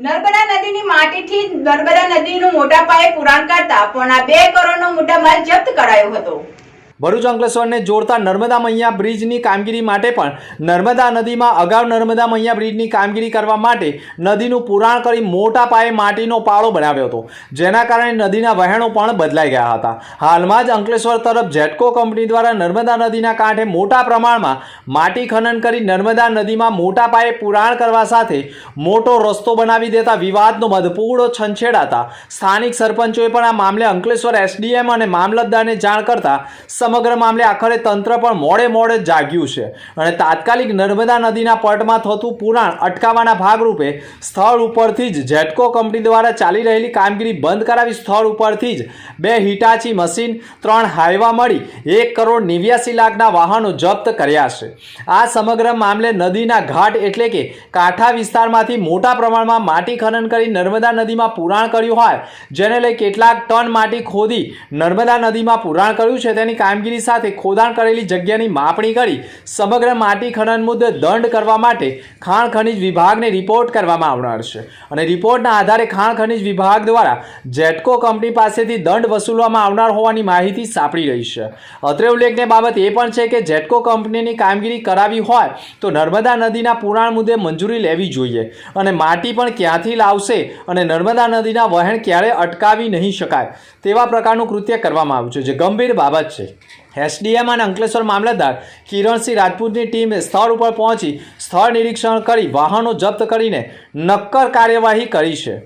નર્મદા નદીની માટીથી નર્મદા નદીનું મોટા પાયે પુરાણ કરતા પોણા બે કરોડનો મુદ્દામાલ જપ્ત કરાયો હતો. ભરૂચ અંકલેશ્વરને જોડતા નર્મદા મૈયા બ્રિજની કામગીરી માટે પણ નર્મદા નદીમાં અગાઉ નર્મદા મૈયા બ્રિજની કામગીરી કરવા માટે નદીનું પુરાણ કરી મોટા પાયે માટીનો પાળો બનાવ્યો હતો. જેના કારણે નદીના વહેણો પણ બદલાઈ ગયા હતા. હાલમાં જ અંકલેશ્વર તરફ જેટકો કંપની દ્વારા નર્મદા નદીના કાંઠે મોટા પ્રમાણમાં માટી ખનન કરી નર્મદા નદીમાં મોટા પાયે પુરાણ કરવા સાથે મોટો રસ્તો બનાવી દેતા વિવાદનો મધપૂડો છંછેડાતા સ્થાનિક સરપંચોએ પણ આ મામલે અંકલેશ્વર એસડીએમ અને મામલતદારને જાણ કરતા સમગ્ર મામલે આખરે તંત્ર પણ મોડે મોડે જાગ્યું છે. અને તાત્કાલિક નર્મદા નદીના પટમાં થતું પુરાણ અટકાવવાના ભાગરૂપે સ્થળ ઉપરથી જ જેટકો કંપની દ્વારા ચાલી રહેલી કામગીરી બંધ કરાવી સ્થળ ઉપરથી જ બે હિટાચી મશીન, ત્રણ હાઈવા મળી એક કરોડ નેવ્યાસી લાખના વાહનો જપ્ત કર્યા છે. આ સમગ્ર મામલે નદીના ઘાટ એટલે કે કાંઠા વિસ્તારમાંથી મોટા પ્રમાણમાં માટી ખનન કરી નર્મદા નદીમાં પુરાણ કર્યું હોય, જેને લઈ કેટલાક ટન માટી ખોદી નર્મદા નદીમાં પુરાણ કર્યું છે. તેની કામગીરી સાથે ખોદાણ કરેલી જગ્યાની માપણી કરી સમગ્ર માટી ખનન મુદ્દે દંડ કરવા માટે ખાણ ખનિજ વિભાગને રિપોર્ટ કરવામાં આવનાર છે. અને રિપોર્ટના આધારે ખાણ ખનિજ વિભાગ દ્વારા જેટકો કંપની પાસેથી દંડ વસૂલવામાં આવનાર હોવાની માહિતી સાંપડી રહી છે. અત્રે ઉલ્લેખને બાબત એ પણ છે કે જેટકો કંપનીની કામગીરી કરાવી હોય તો નર્મદા નદીના પુરાણ મુદ્દે મંજૂરી લેવી જોઈએ અને માટી પણ ક્યાંથી લાવશે અને નર્મદા નદીના વહેણ ક્યારે અટકાવી નહીં શકાય તેવા પ્રકારનું કૃત્ય કરવામાં આવ્યું છે. જે ગંભીર બાબત છે. એસડીએમ અને અંકલેશ્વર મામલતદાર કિરણસિંહ રાજપૂતની ટીમે સ્થળ ઉપર પહોંચી સ્થળ નિરીક્ષણ કરી વાહનો જપ્ત કરીને નક્કર કાર્યવાહી કરી છે.